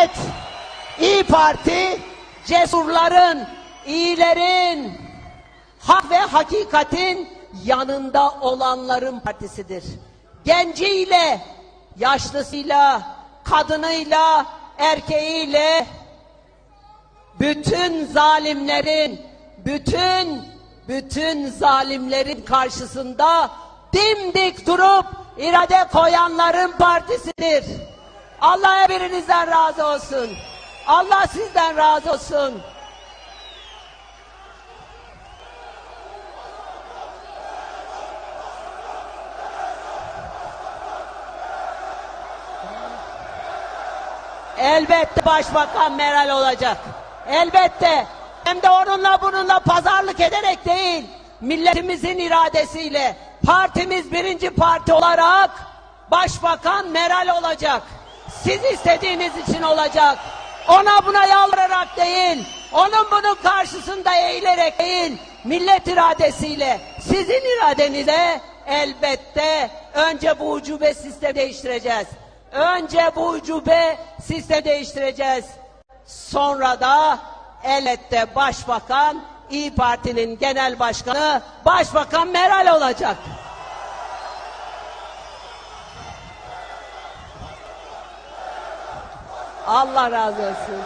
Evet, İyi Parti cesurların, iyilerin, hak ve hakikatin yanında olanların partisidir. Genciyle, yaşlısıyla, kadınıyla, erkeğiyle, bütün zalimlerin, bütün bütün zalimlerin karşısında dimdik durup irade koyanların partisidir. Allah birinizden razı olsun. Allah sizden razı olsun. Elbette Başbakan Meral olacak. Elbette. Hem de onunla bununla pazarlık ederek değil, milletimizin iradesiyle, partimiz birinci parti olarak Başbakan Meral olacak. Siz istediğiniz için olacak. Ona buna yalvararak değil, onun bunun karşısında eğilerek değil, millet iradesiyle, sizin iradenizle elbette önce bu ucube sistemi değiştireceğiz. Önce bu ucube sistemi değiştireceğiz. Sonra da elbette başbakan İyi Parti'nin genel başkanı Başbakan Meral olacak. Allah razı olsun.